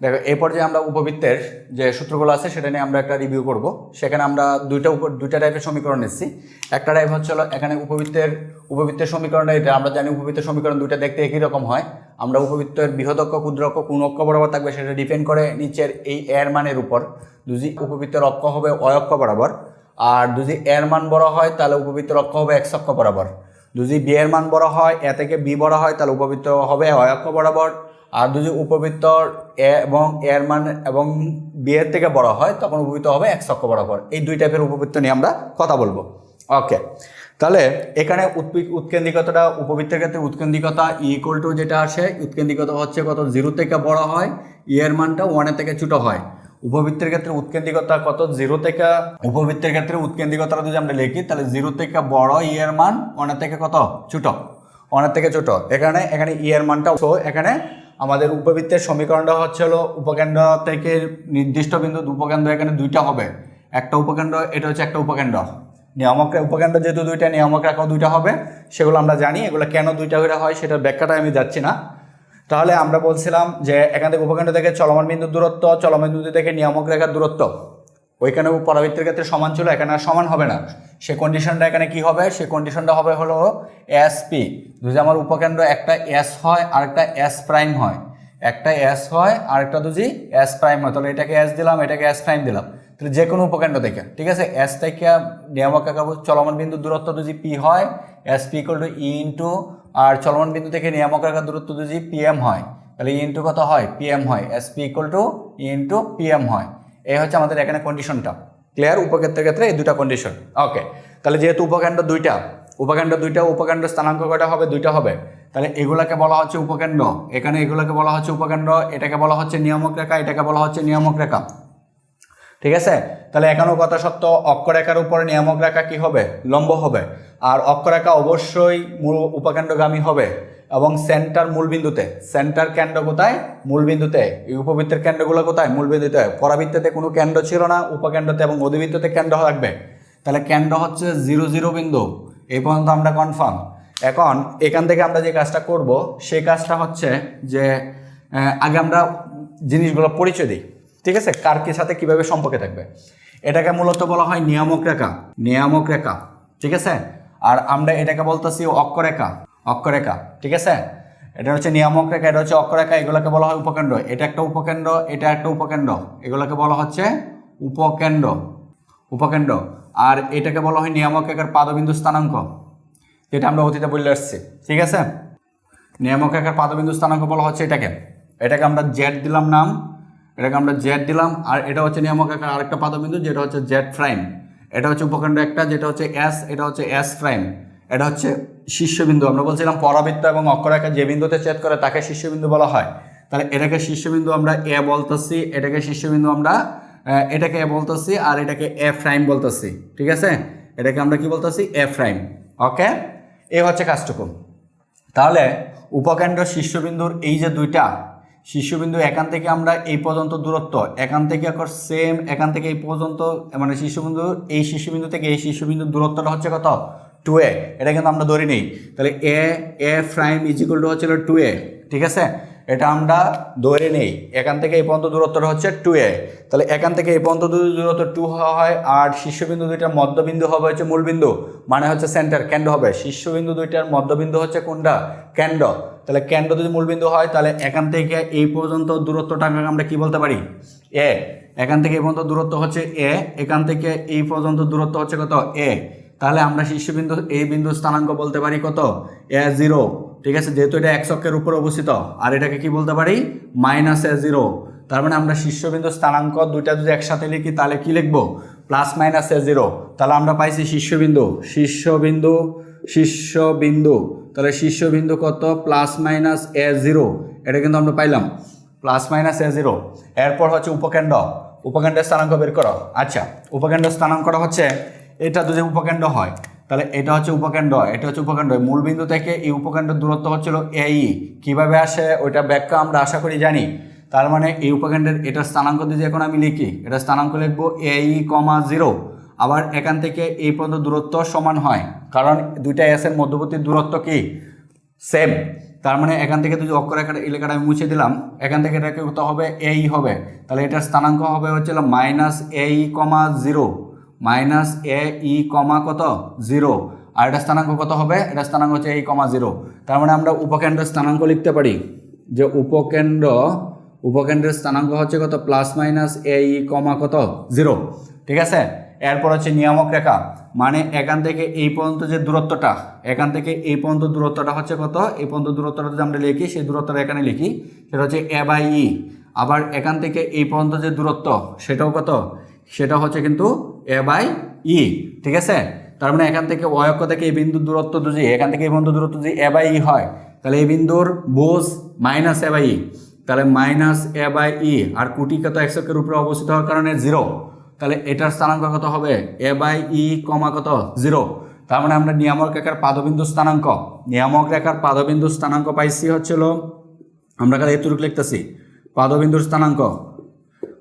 দেখো, এই পর্যায়ে আমরা উপবৃত্তের যে সূত্রগুলো আছে, সেটা নিয়ে আমরা একটা রিভিউ করব। সেখানে আমরা দুইটা উপ দুইটা টাইপের সমীকরণ এসেছি একটা টাইপ হচ্ছে এখানে উপবৃত্তের উপবৃত্তের সমীকরণটা এটা। আমরা জানি উপবৃত্তের সমীকরণ দুইটা দেখতে একই রকম হয়। আমরা উপবৃত্তের বৃহদক্ষ, ক্ষুদ্রক্ষ কোন অক্ষ বরাবর থাকবে, সেটা ডিপেন্ড করে নিচের এই এর মানের উপর। দুজি উপবৃত্তের অক্ষ হবে অয়ক্ষ বরাবর, আর যদি এর মান বড় হয়, তাহলে উপবৃত্তের অক্ষ হবে এক্স অক্ষ বরাবর। যদি বি এর মান বড় হয় এ থেকে বি বড় হয়, তাহলে উপবৃত্ত হবে অয়ক্ষ বরাবর। আর যদি উপবৃত্ত এ এবং এর মান এবং বিয়ের থেকে বড় হয়, তখন উপবৃত্ত হবে এক অক্ষ বরাবর। এই দুই টাইপের উপবৃত্ত নিয়ে আমরা কথা বলব। ওকে তাহলে এখানে উৎকেন্দ্রিকতাটা, উপবৃত্তের ক্ষেত্রে উৎকেন্দ্রিকতা ইকুয়াল টু যেটা আসে, উৎকেন্দ্রিকতা হচ্ছে কত? জিরো থেকে বড় হয়। ই এর মানটা ওয়ানের থেকে ছোট হয়। উপবৃত্তের ক্ষেত্রে উৎকেন্দ্রিকতা কত? জিরো থেকে, উপবৃত্তের ক্ষেত্রে উৎকেন্দ্রিকতাটা যদি আমরা লিখি, তাহলে জিরো থেকে বড় ই এর মান ওয়ানের থেকে কত? ছোট। ওয়ানের থেকে ছোট। এখানে এখানে ই এর মানটা এখানে আমাদের উপবৃত্তের সমীকরণটা হচ্ছে উপকেন্দ্র থেকে নির্দিষ্ট বিন্দু উপকেন্দ্র এখানে দুইটা হবে। একটা উপকেন্দ্র, এটা হচ্ছে একটা উপকেন্দ্র। নিয়ামক উপকেন্দ্র যেহেতু দুইটা নিয়ামক রাখাও দুইটা হবে, সেগুলো আমরা জানি, এগুলো কেন দুইটা করে হয় সেটার ব্যাখ্যাটা আমি যাচ্ছি না। তাহলে আমরা বলছিলাম যে এখান থেকে উপকেন্দ্র থেকে চলমান বিন্দুর দূরত্ব, চলমান বিন্দু থেকে নিয়ামক রেখার দূরত্ব। ওইখানে পরাবৃত্তের ক্ষেত্রে সমান ছিল, এখানে আর সমান হবে না। সে কন্ডিশনটা এখানে কি হবে? সে কন্ডিশনটা হবে হলো এস পি যদি আমার উপকেন্দ্র, একটা এস হয় আর একটা এস প্রাইম হয়। একটা এস হয় আর একটা দুজি এস প্রাইম হয়। তাহলে এটাকে এস দিলাম, এটাকে এস প্রাইম দিলাম। তাহলে যে কোনো উপকেন্দ্র থেকে, ঠিক আছে? এস থেকে নিয়ামক চলমান বিন্দুর দূরত্ব যদি পি হয় S P equal to E into আর চলমান বিন্দু থেকে নিয়ামক রেখার দূরত্ব যদি পিএম হয়। তাহলে ই ইন্টু কত হয়? পিএম হয়। S P equal to E into PM হয়। এই হচ্ছে আমাদের এখানে কন্ডিশনটা ক্লিয়ার উপকেন্দ্রের ক্ষেত্রে এই দুটা কন্ডিশন ওকে তাহলে যেহেতু উপকেন্দ্র দুইটা উপকেন্দ্র দুইটা উপকেন্দ্র স্থানাঙ্ক কয়টা হবে? দুইটা হবে। তাহলে এগুলাকে বলা হচ্ছে উপকেন্দ্র এখানে এগুলোকে বলা হচ্ছে উপকেন্দ্র এটাকে বলা হচ্ছে নিয়ামক রেখা, এটাকে বলা হচ্ছে নিয়ামক রেখা। ঠিক আছে? তাহলে এখনও কথা সত্য, অক্ষরেখার উপরে নিয়ামক রেখা কি হবে? লম্ব হবে। আর অক্ষরেখা অবশ্যই মূল উপকেন্দ্রগামী হবে। এবং সেন্টার মূলবিন্দুতে, সেন্টার কেন্দ্র কোথায়? মূলবিন্দুতে। এই উপবৃত্তের কেন্দ্রগুলো কোথায়? মূলবিন্দুতে। পরাবৃত্ততে কোনো কেন্দ্র ছিল না, উপকেন্দ্রতে এবং অধিবৃত্ততে কেন্দ্র থাকবে। তাহলে কেন্দ্র হচ্ছে জিরো জিরো বিন্দু। এই পর্যন্ত আমরা কনফার্ম এখন এখান থেকে আমরা যে কাজটা করব, সেই কাজটা হচ্ছে যে আগে আমরা জিনিসগুলো পরিচয় দিই। ঠিক আছে? কার কি সাথে কীভাবে সম্পর্কে থাকবে? এটাকে মূলত বলা হয় নিয়ামক রেখা। নিয়ামক রেখা। ঠিক আছে? আর আমরা এটাকে বলতেছি অক্ষরেখা। অক্ষরেখা, ঠিক আছে? এটা হচ্ছে নিয়ামক রেখা, এটা হচ্ছে অক্ষরেখা, এগুলোকে বলা হয় উপকেন্দ্র। এটা একটা উপকেন্দ্র, এটা একটা উপকেন্দ্র। এগুলোকে বলা হচ্ছে উপকেন্দ্র উপকেন্দ্র। আর এটাকে বলা হয় নিয়ামক রেখার পাদবিন্দু স্থানাঙ্ক, যেটা আমরা অতীতে বলে আসছি, ঠিক আছে? নিয়ামক রেখার পাদবিন্দু স্থানাঙ্ক বলা হচ্ছে এটাকে। এটাকে আমরা জেড দিলাম নাম, এটাকে আমরা জেড দিলাম, আর এটা হচ্ছে নিয়ামক রেখার আরেকটা পাদবিন্দু, যেটা হচ্ছে জেড প্রাইম এটা হচ্ছে উপকেন্দ্র একটা, যেটা হচ্ছে এস এটা হচ্ছে এস প্রাইম এটা হচ্ছে শীর্ষবিন্দু। আমরা বলছিলাম পরাবৃত্ত এবং অক্ষরেখা যে বিন্দুতে ছেদ করে তাকে শীর্ষবিন্দু বলা হয়। তাহলে এটাকে শীর্ষবিন্দু আমরা এ বলতেছি, এটাকে শীর্ষবিন্দু আমরা এটাকে এ বলতেছি আর এটাকে এ ফ্রাইম বলতেছি। ঠিক আছে? এটাকে আমরা কি বলতেছি? এ ফ্রাইম ওকে? এ হচ্ছে কাজটুকু। তাহলে উপকেন্দ্র শীর্ষবিন্দুর এই যে দুইটা, শীর্ষবিন্দু এখান থেকে আমরা এই পর্যন্ত দূরত্ব, এখান থেকে এখন সেম এখান থেকে এই পর্যন্ত মানে শীর্ষবিন্দু, এই শীর্ষবিন্দু থেকে এই শীর্ষবিন্দুর দূরত্বটা হচ্ছে কত? টু এ এটা কিন্তু আমরা ধরে নিই। তাহলে A A prime equal to হচ্ছিল টু এ ঠিক আছে? এটা আমরা ধরে নেই। এখান থেকে এই পর্যন্ত দূরত্বটা হচ্ছে টু এ তাহলে এখান থেকে এই পর্যন্ত দূরত্ব টু হওয়া হয়, আর শীর্ষবিন্দু দুইটার মধ্যবিন্দু হবে হচ্ছে মূলবিন্দু মানে হচ্ছে সেন্টার কেন্দ্র হবে। শীর্ষবিন্দু দুইটার মধ্যবিন্দু হচ্ছে কোনটা? কেন্দ্র। তাহলে কেন্দ্র যদি মূলবিন্দু হয়, তাহলে এখান থেকে এই পর্যন্ত দূরত্বটাকে আমরা কি বলতে পারি? এ এখান থেকে এই পর্যন্ত দূরত্ব হচ্ছে এ এখান থেকে এই পর্যন্ত দূরত্ব হচ্ছে কত? এ তাহলে আমরা শীর্ষবিন্দু এই বিন্দু স্থানাঙ্ক বলতে পারি কত? এ জিরো ঠিক আছে? যেহেতু এটা এক অক্ষের উপর অবস্থিত, আর এটাকে কি বলতে পারি? মাইনাস এ জিরো তার মানে আমরা শীর্ষবিন্দু স্থানাঙ্ক দুইটা যদি একসাথে লিখি, তাহলে কি লিখব? প্লাস মাইনাস এ জিরো তাহলে আমরা পাইছি শীর্ষবিন্দু শীর্ষবিন্দু শীর্ষবিন্দু তাহলে শীর্ষবিন্দু কত? প্লাস মাইনাস এ জিরো এটা কিন্তু আমরা পাইলাম। প্লাস মাইনাস এ জিরো এরপর হচ্ছে উপকেন্দ্র উপকেন্দ্রের স্থানাঙ্ক বের করো। আচ্ছা উপকেন্দ্র স্থানাঙ্কটা হচ্ছে এটা যদি উপকেন্দ্র হয়, তাহলে এটা হচ্ছে উপকেন্দ্র এটা হচ্ছে উপকেন্দ্র মূল বিন্দু থেকে এই উপকেন্দ্রের দূরত্ব হচ্ছিল এই কীভাবে আসে? ওইটা ব্যাখ্যা আমরা আশা করি জানি। তার মানে এই উপকেন্দ্রের এটা স্থানাঙ্ক যদি এখন আমি লিখি, এটা স্থানাঙ্ক লিখব এই কমা জিরো। আবার এখান থেকে এই পর্যন্ত দূরত্ব সমান হয়, কারণ দুইটা এসের মধ্যবর্তী দূরত্ব কি? সেম তার মানে এখান থেকে যদি অক্ষরেখার এলাকাটা আমি মুছে দিলাম, এখান থেকে এটাকে কত হবে? এই হবে। তাহলে এটার স্থানাঙ্ক হবে হচ্ছে মাইনাস এই কমা জিরো। মাইনাস এ ই কমা কত? জিরো। আর এটা স্থানাঙ্ক কত হবে? এটা স্থানাঙ্ক হচ্ছে এই কমা জিরো। তার মানে আমরা উপকেন্দ্রের স্থানাঙ্ক লিখতে পারি। যে উপকেন্দ্র, উপকেন্দ্রের স্থানাঙ্ক হচ্ছে কত? প্লাস মাইনাস এ ই কমা কত? জিরো। ঠিক আছে? এরপর হচ্ছে নিয়ামক রেখা। মানে এখান থেকে এই পর্যন্ত যে দূরত্বটা, এখান থেকে এই পর্যন্ত দূরত্বটা হচ্ছে কত? এই পর্যন্ত দূরত্বটা যদি আমরা লিখি, সেই দূরত্বটা এখানে লিখি, সেটা হচ্ছে এ বাই ই। আবার এখান থেকে এই পর্যন্ত যে দূরত্ব, সেটাও কত? সেটা হচ্ছে কিন্তু এ বাই ই ঠিক আছে? তার মানে এখান থেকে অয়ক্ষ থেকে এই বিন্দুর দূরত্ব যদি, এখান থেকে এই পর্যন্ত দূরত্ব যদি এ বাই ই হয়, তাহলে এই বিন্দুর বোস মাইনাস এ বাই ই তাহলে মাইনাস এ বাই ই আর কুটি কত একশকের উপরে অবস্থিত হওয়ার কারণে জিরো তাহলে এটার স্থানাঙ্ক কত হবে? এ বাই ই কমা কত? জিরো তার মানে আমরা নিয়ামক রেখার পাদবিন্দু স্থানাঙ্ক, নিয়ামক রেখার পাদবিন্দু স্থানাঙ্ক পাইছি হচ্ছিল আমরা কালে এতটুকু লিখতেছি, পাদবিন্দুর স্থানাঙ্ক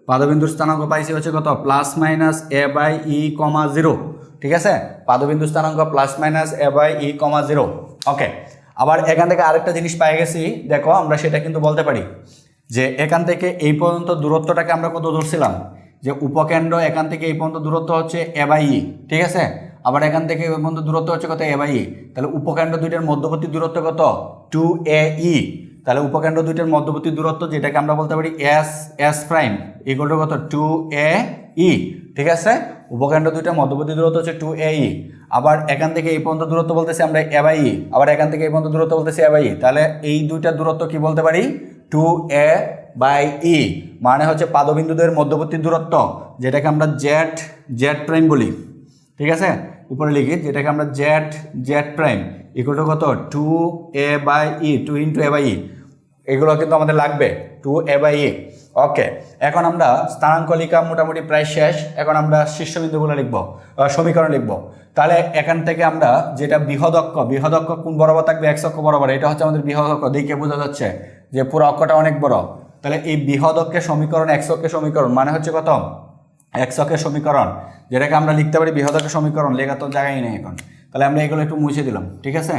পাদবিন্দুর স্থানাঙ্ক পাইছি হচ্ছে কত? Plus minus A by E comma zero ঠিক আছে? পাদবিন্দু স্থানাঙ্ক plus minus A by E comma zero okay আবার এখান থেকে আরেকটা জিনিস পাই গেছি, দেখো আমরা সেটা কিন্তু বলতে পারি, যে এখান থেকে এই পর্যন্ত দূরত্বটাকে আমরা কত ধরছিলাম? যে উপকেন্দ্র এখান থেকে এই পর্যন্ত দূরত্ব হচ্ছে এ বাই ই ঠিক আছে? আবার এখান থেকে এই পর্যন্ত দূরত্ব হচ্ছে কত? এ বাই ই তাহলে উপকেন্দ্র দুইটার মধ্যবর্তী দূরত্ব কত? টু এ ই তাহলে উপকেন্দ্র দুইটার মধ্যবর্তী দূরত্ব যেটাকে আমরা বলতে পারি S S prime equal to কত? টু এ ই ঠিক আছে? উপকেন্দ্র দুইটার মধ্যবর্তী দূরত্ব হচ্ছে টু এ ই আবার এখান থেকে এই পর্যন্ত দূরত্ব বলতেছি আমরা এ বাই ই আবার এখান থেকে এই পর্যন্ত দূরত্ব বলতেছি এ বাই ই তাহলে এই দুইটা দূরত্ব কি বলতে পারি? টু এ বাই ই মানে হচ্ছে পাদবিন্দুদের মধ্যবর্তী দূরত্ব, যেটাকে আমরা জেড জেড প্রাইম বলি। ঠিক আছে? উপরে লিখি, যেটাকে আমরা Z Z prime equal to কত? Two A by E two into A by E এগুলো কিন্তু আমাদের লাগবে টু এ বাই ই ওকে এখন আমরা স্থানাঙ্ক লিখা মোটামুটি প্রায় শেষ, এখন আমরা শীর্ষবিন্দুগুলো লিখব সমীকরণ লিখব। তাহলে এখান থেকে আমরা যেটা বৃহদক্ষ বৃহদক্ষ কোন বরাবর থাকবে? এক অক্ষ বরাবর, এটা হচ্ছে আমাদের বৃহদক্ষ, দেখে বোঝা যাচ্ছে যে পুরো অক্ষটা অনেক বড়। তাহলে এই বৃহদক্ষের সমীকরণ এক সমীকরণ মানে হচ্ছে কত? এক সমীকরণ, যেটাকে আমরা লিখতে পারি বৃহদকের সমীকরণ, লেখা তো জায়গায় নেই এখন। তাহলে আমরা এগুলো একটু মুছে দিলাম, ঠিক আছে?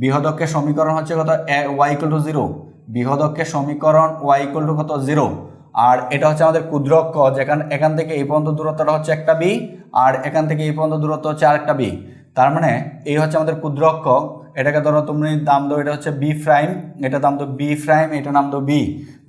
বৃহদকের সমীকরণ হচ্ছে কত? ওয়াই ইকুয়াল টু জিরো বৃহদকের সমীকরণ ওয়াই ইকুয়াল টু কত? জিরো আর এটা হচ্ছে আমাদের ক্ষুদ্র অক্ষ যেখান এখান থেকে এই পর্যন্ত দূরত্বটা হচ্ছে একটা বি আর এখান থেকে এই পর্যন্ত দূরত্ব হচ্ছে আরেকটা বি তার মানে এই হচ্ছে আমাদের ক্ষুদ্র অক্ষ এটাকে ধরো তুমি দাম দাও, এটা হচ্ছে বি প্রাইম এটা দাম দাও বি প্রাইম এটা নাম দাও বি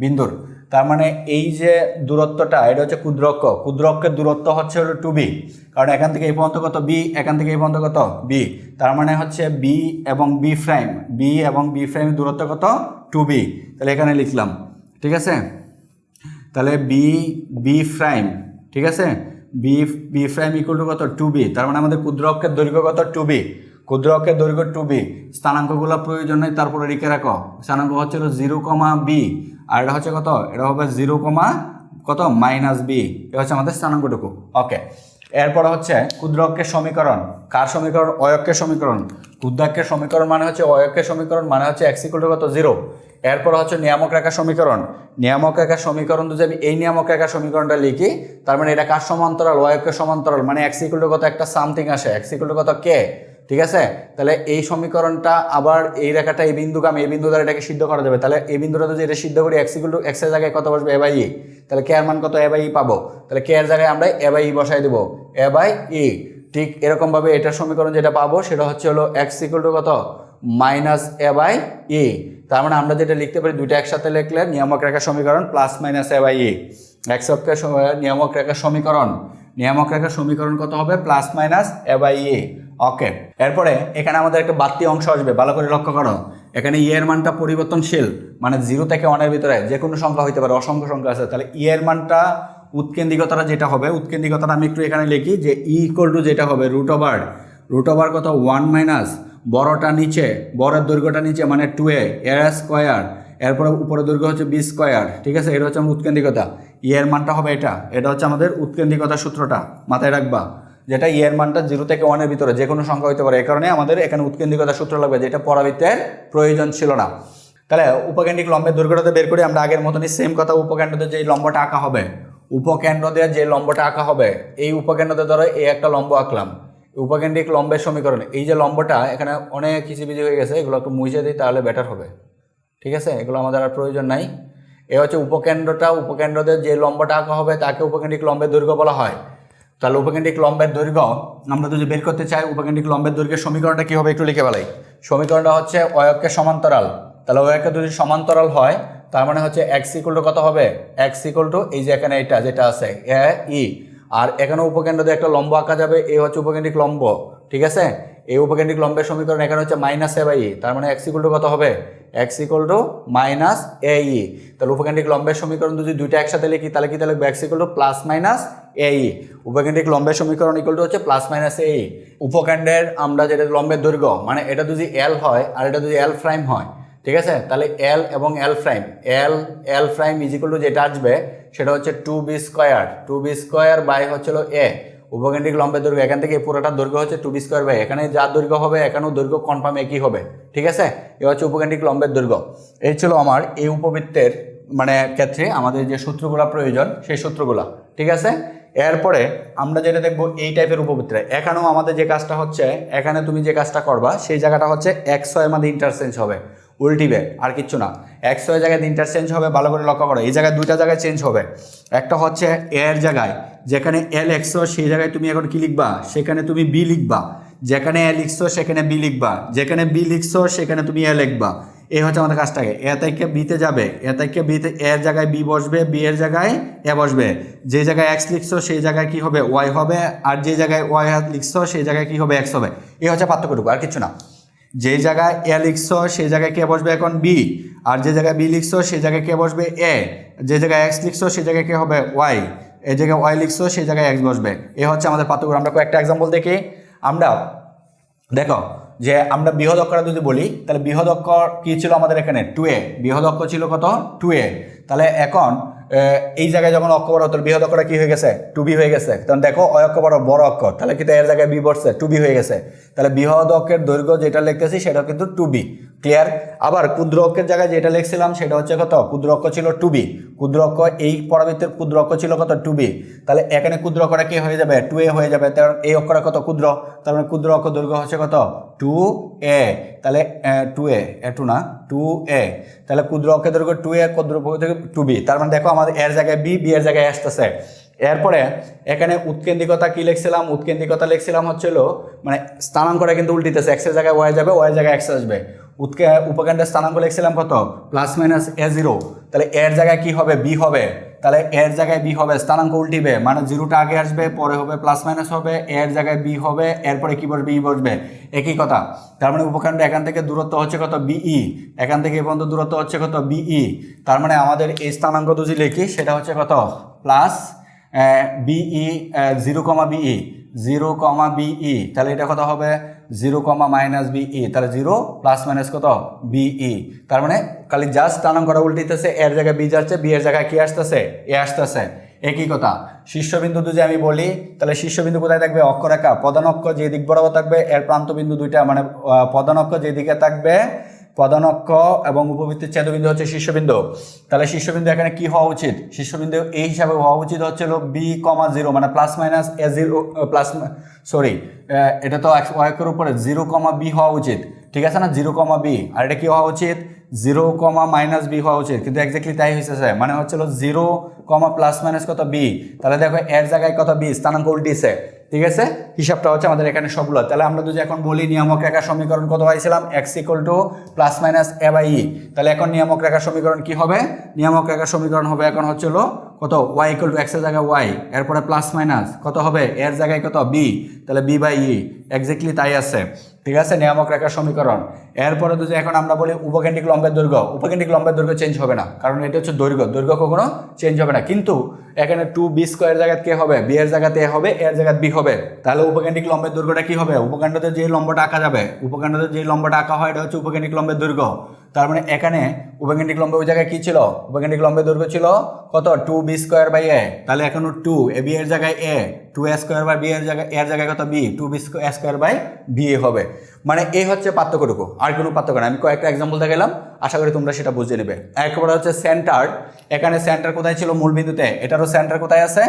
বিন্দুর। তার মানে এই যে দূরত্বটা, এটা হচ্ছে ক্ষুদ্রক্ষ, ক্ষুদ্রক্ষের দূরত্ব হচ্ছে হলো টু বি কারণ এখান থেকে এই পর্যন্ত কত? বি এখান থেকে এই পর্যন্ত কত? বি তার মানে হচ্ছে বি এবং বি প্রাইম বি এবং বি প্রাইমের দূরত্ব কত? টু বি তাহলে এখানে লিখলাম, ঠিক আছে? তাহলে বি বি প্রাইম ঠিক আছে? B B prime equal to কত? টু বি তার মানে আমাদের ক্ষুদ্র অক্ষের দৈর্ঘ্য কত? টু বি ক্ষুদ্র অক্ষের দৈর্ঘ্য টু বি স্থানাঙ্কগুলো প্রয়োজন নেই, তারপরে লিখে রাখো, স্থানাঙ্ক হচ্ছে জিরো কমা বি আর এটা হচ্ছে কত? এটা হবে জিরো কমা কত? মাইনাস বি এটা হচ্ছে আমাদের স্থানাঙ্কটুকু ওকে এরপর হচ্ছে ক্ষুদ্রকের সমীকরণ। কার সমীকরণ? অয়কের সমীকরণ। ক্ষুদ্রাক্ষের সমীকরণ মানে হচ্ছে অয়কের সমীকরণ মানে হচ্ছে এক্স ইকুয়াল কত? জিরো এরপর হচ্ছে নিয়ামক রেখার সমীকরণ। নিয়ামক রেখার সমীকরণ যদি আমি এই নিয়ামক রেখার সমীকরণটা লিখি, তার মানে এটা কার সমান্তরাল? অয়কের সমান্তরাল। মানে এক্স ইকুয়াল কত? একটা সামথিং আসে। এক্স ইকুয়াল কত? কে ঠিক আছে? তাহলে এই সমীকরণটা আবার এই রেখাটা এই বিন্দুগামী এই বিন্দু দ্বারা এটাকে সিদ্ধ করা যাবে। তাহলে এই বিন্দুটা যদি এটা সিদ্ধ করি এক্স ইকুয়াল টু এক্সের জায়গায় কত বসবে? এ বাই ই তাহলে কে এর মান কত? এ বাই ই পাবো। তাহলে কে এর জায়গায় আমরা এ বাই ই বসাই দেবো। এ বাই ই ঠিক এরকমভাবে এটার সমীকরণ যেটা পাবো, সেটা হচ্ছে হলো এক্স ইকুয়াল টু কত? মাইনাস এ বাই ই তার মানে আমরা যেটা লিখতে পারি, দুইটা একসাথে লিখলে নিয়ামক রেখার সমীকরণ plus minus A by E X অক্ষের নিয়ামক রেখার সমীকরণ। নিয়ামক রেখার সমীকরণ কত হবে? Plus minus A by E okay এরপরে এখানে আমাদের একটা বাড়তি অংশ আসবে। ভালো করে লক্ষ্য করো। এখানে ই এর মানটা পরিবর্তনশীল মানে জিরো থেকে ওয়ানের ভিতরে যে কোনো সংখ্যা হইতে পারে, অসংখ্য সংখ্যা আছে। তাহলে ই এর মানটা উৎকেন্দ্রিকতাটা যেটা হবে, উৎকেন্দ্রিকতাটা আমি একটু এখানে লিখি যে ই ইকুয়াল টু যেটা হবে রুট ওভার রুট ওভার কত? ওয়ান মাইনাস বড়টা নিচে, বড়ের দৈর্ঘ্যটা নিচে মানে টু এ এর স্কোয়ার এরপরে উপরে দৈর্ঘ্য হচ্ছে বি স্কোয়ার ঠিক আছে? এটা হচ্ছে আমার উৎকেন্দ্রিকতা। ই এর মানটা হবে এটা। এটা হচ্ছে আমাদের উৎকেন্দ্রিকতার সূত্রটা। মাথায় রাখবা। যেটা ই এর মানটা জিরো থেকে ওয়ানের ভিতরে, যে কোনো সংখ্যা হতে পারে। এই কারণে আমাদের এখানে উৎকেন্দ্রিকতার সূত্র লাগবে, যেটা পরাবৃত্তের প্রয়োজন ছিল না। তাহলে উপকেন্দ্রিক লম্বের দৈর্ঘ্যটাতে বের করি আমরা আগের মতনই সেম কথা উপকেন্দ্রতে যে লম্বটা আঁকা হবে উপকেন্দ্র দিয়ে যে লম্বটা আঁকা হবে, এই উপকেন্দ্রতে ধরো এই একটা লম্ব আঁকলাম। উপকেন্দ্রিক লম্বের সমীকরণ, এই যে লম্বটা এখানে অনেক হিসিবিজি হয়ে গেছে, এগুলো একটু মুছে দিই তাহলে বেটার হবে। ঠিক আছে? এগুলো আমাদের আর প্রয়োজন নাই। এ হচ্ছে উপকেন্দ্রটা উপকেন্দ্রদের যে লম্বটা আঁকা হবে, তাকে উপকেন্দ্রিক লম্বের দৈর্ঘ্য বলা হয়। তাহলে উপকেন্দ্রিক লম্বের দৈর্ঘ্য আমরা যদি বের করতে চাই, উপকেন্দ্রিক লম্বের দৈর্ঘ্যের সমীকরণটা কী হবে একটু লিখে বেলাই সমীকরণটা হচ্ছে অয়কের সমান্তরাল। তাহলে অয়কে যদি সমান্তরাল হয়, তার মানে হচ্ছে এক্স ইকুয়াল কত হবে? এক্স ইকুয়াল টু এই যে এখানে এটা, যেটা আছে, এ, ই। আর এখানে উপকেন্দ্র দিয়ে একটা লম্ব আঁকা যাবে এই হচ্ছে উপকেন্দ্রিক লম্ব, ঠিক আছে? এই উপকেন্দ্রিক লম্বের সমীকরণ এখানে হচ্ছে মাইনাস এ বাই তার মানে এক্স ইকুয়াল টু কত হবে? X equal to minus a e তাহলে উপকেন্দ্রিক লম্বের সমীকরণ যদি দুইটা একসাথে লিখি, তাহলে কি তাহলে x equal to plus minus a e উপকেন্দ্রিক লম্বের সমীকরণ ইকুয়াল টু হচ্ছে প্লাস মাইনাস এ ই উপকেন্দ্রের আমরা যেটা লম্বের দৈর্ঘ্য মানে এটা যদি এল হয় আর এটা যদি এল প্রাইম হয়, ঠিক আছে? তাহলে এল এবং L prime L L prime is equal to যেটা আসবে, সেটা হচ্ছে two b square two b square by হচ্ছিল এ উপকেন্দ্রিক লম্বের দৈর্ঘ্য, এখান থেকে এই পুরোটার দৈর্ঘ্য হচ্ছে টু বি স্কোয়ার বাই এখানে যা দৈর্ঘ্য হবে, এখানেও দৈর্ঘ্য কনফার্ম একই হবে, ঠিক আছে? এ হচ্ছে উপকেন্দ্রিক লম্বের দৈর্ঘ্য। এই ছিল আমার এই উপবৃত্তের মানে ক্ষেত্রে আমাদের যে সূত্রগুলো প্রয়োজন, সেই সূত্রগুলো, ঠিক আছে? এরপরে আমরা যেটা দেখব এই টাইপের উপবৃত্তে এখানেও আমাদের যে কাজটা হচ্ছে, এখানে তুমি যে কাজটা করবা, সেই জায়গাটা হচ্ছে একশো মধ্যে ইন্টারচেঞ্জ হবে। উল্টিবে আর কিচ্ছু না। একশো এর জায়গায় চেঞ্জ হবে, ভালো করে লক্ষ্য করো। এই জায়গায় দুইটা জায়গায় চেঞ্জ হবে। একটা হচ্ছে এর জায়গায়, যেখানে এল একশো সেই জায়গায় তুমি এখন কি লিখবা? সেখানে তুমি বি লিখবা। যেখানে এ লিখছো সেখানে বি লিখবা। যেখানে বি লিখছো সেখানে তুমি এ লিখবা। এই হচ্ছে আমাদের কাজটাকে। এ থেকে বিতে যাবে? এ থেকে বিতে এর জায়গায় বি বসবে বি এর জায়গায় এ বসবে। যে জায়গায় এক্স লিখছো, সেই জায়গায় কি হবে? ওয়াই হবে। আর যে জায়গায় ওয়াই লিখছো, সেই জায়গায় কি হবে? এক্স হবে। এই হচ্ছে পার্থক্যটুকু, আর কিছু না। যে জায়গায় এ লিখছো সেই জায়গায় কে বসবে এখন? বি। আর যে জায়গায় বি লিখছো সেই জায়গায় কে বসবে? এ। যে জায়গায় এক্স লিখছো সেই জায়গায় কে হবে? ওয়াই। এই জায়গায় ওয়াই লিখছো সেই জায়গায় এক্স বসবে। এ হচ্ছে আমাদের পার্থক্য আমরা কয়েকটা এক্সাম্পল দেখি। আমরা, দেখো, যে আমরা বৃহৎ অক্ষরা যদি বলি, তাহলে বৃহৎ অক্ষর কী ছিল আমাদের এখানে? টু এ বৃহৎ অক্ষর ছিল কত? টু এ তাহলে এখন এই জায়গায় যখন অক্ষ বড় তাহলে বৃহৎ অক্ষরটা কি হয়ে গেছে? টু বি হয়ে গেছে। তখন দেখো, অয় অক্ষ বড় অক্ষর। তাহলে কিন্তু এর জায়গায় বি বসছে টু বি হয়ে গেছে। তাহলে বৃহৎ অক্ষের দৈর্ঘ্য যেটা লিখতেছি সেটা কিন্তু টু বি ক্লিয়ার আবার ক্ষুদ্র অক্ষের জায়গায় যেটা লিখছিলাম, সেটা হচ্ছে কত? ক্ষুদ্র অক্ষ ছিল টু বি ক্ষুদ্র অক্ষ এই পরাবৃত্তের ক্ষুদ্র অক্ষ ছিল কত? টু বি তাহলে এখানে ক্ষুদ্র অক্ষরটা কি হয়ে যাবে? টু এ হয়ে যাবে। কারণ এই অক্ষরটা কত? ক্ষুদ্র। তার মানে ক্ষুদ্র অক্ষ দৈর্ঘ্য হচ্ছে কত? টু এ তাহলে টু এ টু না? টু এ তাহলে ক্ষুদ্র অক্ষের দৈর্ঘ্য টু এ ক্ষুদ্র থেকে টু বি তার মানে দেখো আমাদের এর জায়গায় বি বি এর জায়গায় আসতেছে। এরপরে এখানে উৎকেন্দ্রিকতা কি লিখছিলাম? উৎকেন্দ্রিকতা লিখছিলাম হচ্ছিল মানে স্থানাঙ্কটা কিন্তু উল্টিতেছে। এক্সের জায়গায় ওয়াই যাবে ওয়াই জায়গায় এক্স আসবে। উৎকে উপকেন্দ্রের স্থানাঙ্ক লিখছিলাম কত? প্লাস মাইনাস এ জিরো তাহলে এর জায়গায় কী হবে? বি হবে। তাহলে এর জায়গায় বি হবে স্থানাঙ্ক উল্টিবে মানে জিরোটা আগে আসবে, পরে হবে প্লাস মাইনাস হবে, এর জায়গায় বি হবে, এরপরে কী বসবে, ই বসবে, একই কথা। তার মানে উপখণ্ড এখান থেকে দূরত্ব হচ্ছে কত? বিই এখান থেকে এ পর্যন্ত দূরত্ব হচ্ছে কত? বিই তার মানে আমাদের এই স্থানাঙ্ক যদি লিখি, সেটা হচ্ছে কত? Plus b zero comma b zero comma b তাহলে এটা কত হবে? জিরো কমা মাইনাস বিই তাহলে জিরো প্লাস মাইনাস কত? বিই তার মানে খালি জাস্ট স্থানাঙ্কটা উল্টিতেছে এর জায়গায় বি যাচ্ছে বি এর জায়গায় কি আসতেছে? এ আসতেছে। একই কথা, শীর্ষবিন্দু যদি আমি বলি, তাহলে শীর্ষবিন্দু কোথায় থাকবে? অক্ষরেখা প্রধান অক্ষ যে দিক বরাবর থাকবে, এর প্রান্তবিন্দু দুইটা মানে প্রধান অক্ষ যেদিকে থাকবে প্রধান অক্ষ এবং উপবৃত্তের ছেদবিন্দু হচ্ছে শীর্ষবিন্দু। তাহলে শীর্ষবিন্দু এখানে কি হওয়া উচিত? শীর্ষবিন্দু এই হিসাবে হওয়া উচিত হচ্ছে হলো বি কমা জিরো মানে plus minus a zero plus sorry এটা তো অক্ষের উপরে জিরো কমা বি হওয়া উচিত। ঠিক আছে না? Zero comma B. আর এটা কি হওয়া উচিত? জিরো কমা মাইনাস বি হওয়া উচিত। কিন্তু এক্স্যাক্টলি তাই হয়েছে মানে হচ্ছিল জিরো কমা প্লাস মাইনাস কত বি? তাহলে দেখো এর জায়গায় কত বি? স্থানাঙ্ক উল্টিছে। ঠিক আছে? হিসাবটা হচ্ছে আমাদের এখানে সবগুলো। তাহলে আমরা যদি এখন বলি নিয়ামক রেখার সমীকরণ কত পাইছিলাম? X equal to plus minus a by e তাহলে এখন নিয়ামক রেখার সমীকরণ কি হবে? নিয়ামক রেখার সমীকরণ হবে এখন হচ্ছিল কত? ওয়াই ইকুয়াল টু এক্সের জায়গায় ওয়াই এরপরে প্লাস মাইনাস কত হবে? এর জায়গায় কত? বি তাহলে বি বাই ই এক্স্যাক্টলি তাই আছে। ঠিক আছে? নিয়ামক রেখার সমীকরণ। এরপরে যদি এখন আমরা বলি উপকেন্দ্রিক লম্বের দৈর্ঘ্য, উপকেন্দ্রিক লম্বের দৈর্ঘ্য চেঞ্জ হবে না, কারণ এটা হচ্ছে দৈর্ঘ্য। দৈর্ঘ্য কখনো চেঞ্জ হবে না। কিন্তু এখানে টু বি স্কোয়ার জায়গায় কে হবে? বি এর জায়গাতে এ হবে, এর জায়গায় বি হবে। তাহলে উপকেন্দ্রিক লম্বের দৈর্ঘ্যটা কি হবে? উপকেন্দ্রতে যে লম্বটা আঁকা যাবে, উপকেন্দ্রতে যে লম্বটা আঁকা হয়, এটা হচ্ছে উপকেন্দ্রিক লম্বের দৈর্ঘ্য। তার মানে এখানে উপকেন্দ্রিক লম্ব ওই জায়গায় কী ছিল? উপকেন্দ্রিক লম্বের দৈর্ঘ্য ছিল কত? Two b square by a তাহলে এখনও টু এ বি এর জায়গায় a two a square by b এর জায়গায় এর জায়গায় কত b two b square by b a হবে। মানে এই হচ্ছে পার্থক্যটুকু, আর কোনো পার্থক্য না। আমি কয়েকটা এক্সাম্পল দেখালাম আশা করি তোমরা সেটা বুঝে নেবে। একেবারে হচ্ছে সেন্টার এখানে সেন্টার কোথায় ছিল? মূল বিন্দুতে। এটারও সেন্টার কোথায় আছে?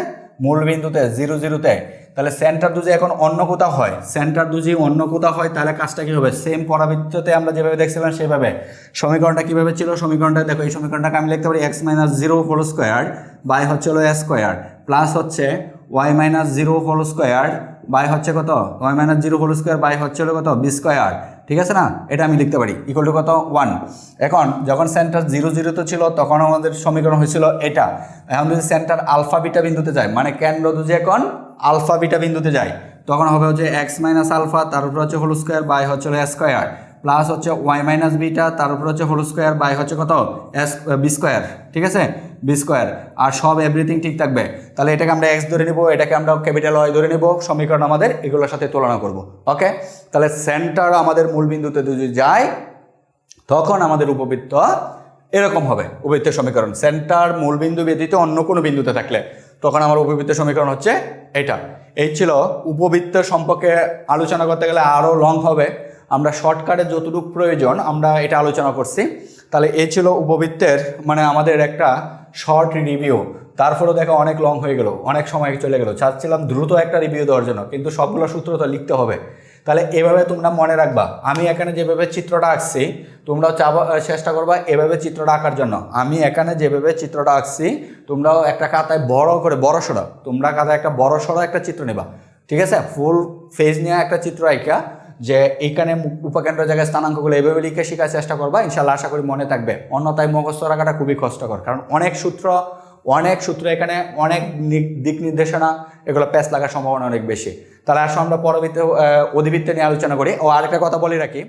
মূল বিন্দুতে জিরো জিরোতে, তাহলে সেন্টার দুজি এখন অন্য কোথাও হয় সেন্টার দুজি অন্য কোথাও হয়, তাহলে কাজটা কী হবে? সেম পরাবৃত্ততে আমরা যেভাবে দেখছিলাম সেভাবে। সমীকরণটা কীভাবে ছিল? সমীকরণটা দেখো, এই সমীকরণটাকে আমি লিখতে পারি x minus zero whole square by হচ্ছে হলো স্কোয়ার প্লাস হচ্ছে y minus zero whole square by হচ্ছে কত? Y minus zero whole square by হচ্ছে হলো কত? বি স্কোয়ার ঠিক আছে না? এটা আমি লিখতে পারি। ইকুয়াল টু কত? ওয়ান এখন যখন সেন্টার জিরো জিরোতে ছিল, তখন আমাদের সমীকরণ হয়েছিল এটা। এখন যদি সেন্টার আলফা বিটা বিন্দুতে যায় মানে কেন্দ্র যে এখন আলফা বিটা বিন্দুতে যায়, তখন হবে হচ্ছে এক্স মাইনাস আলফা তার উপর হচ্ছে হোল স্কোয়ার বাই হচ্ছে স্কোয়ার প্লাস হচ্ছে ওয়াই মাইনাস বিটা তার উপর হচ্ছে হোল স্কোয়ার বাই হচ্ছে কত? এস বি স্কোয়ার ঠিক আছে? বি স্কোয়ার আর সব এভরিথিং ঠিক থাকবে। তাহলে এটাকে আমরা এক্স ধরে নিব, এটাকে আমরা ক্যাপিটাল ওয়াই ধরে নিব, সমীকরণ আমাদের এগুলোর সাথে তুলনা করব ওকে তাহলে সেন্টার আমাদের মূল বিন্দুতে যদি যায়, তখন আমাদের উপবৃত্ত এরকম হবে উপবৃত্তের সমীকরণ। সেন্টার মূল বিন্দু ব্যতীত অন্য কোনো বিন্দুতে থাকলে, তখন আমার উপবৃত্তের সমীকরণ হচ্ছে এটা। এই ছিল উপবৃত্ত সম্পর্কে আলোচনা করতে গেলে আরও লং হবে। আমরা শর্টকাটে যতটুকু প্রয়োজন আমরা এটা আলোচনা করছি। তাহলে এ ছিল উপবৃত্তের মানে আমাদের একটা শর্ট রিভিউ তারপরেও দেখা অনেক লং হয়ে গেল, অনেক সময় চলে গেল। চাচ্ছিলাম দ্রুত একটা রিভিউ দেওয়ার জন্য, কিন্তু সবগুলো সূত্র তো লিখতে হবে। তাহলে এভাবে তোমরা মনে রাখবা, আমি এখানে যেভাবে চিত্রটা আঁকছি তোমরাও চাবা, চেষ্টা করবা এভাবে চিত্রটা আঁকার জন্য। আমি এখানে যেভাবে চিত্রটা আঁকছি, তোমরাও একটা খাতায় বড় করে, বড় সড়ো, তোমরা খাতায় একটা বড় সড়ো একটা চিত্র নেবা। ঠিক আছে? ফুল ফেজ নিয়ে একটা চিত্র আঁকা যে এইখানে উপকেন্দ্র জায়গায় স্থানাঙ্কগুলো এভাবে লিখে শেখার চেষ্টা করবা ইনশাল্লাহ আশা করি মনে থাকবে। অন্যতায় মুখস্থ রাখাটা খুবই কষ্টকর, কারণ অনেক সূত্র অনেক সূত্র এখানে অনেক দিক নির্দেশনা, এগুলো প্যাচ লাগার সম্ভাবনা অনেক বেশি। তাহলে আসলে আমরা পরবর্তী অধিবৃত্তে নিয়ে আলোচনা করি। ও আরেকটা কথা বলে রাখি।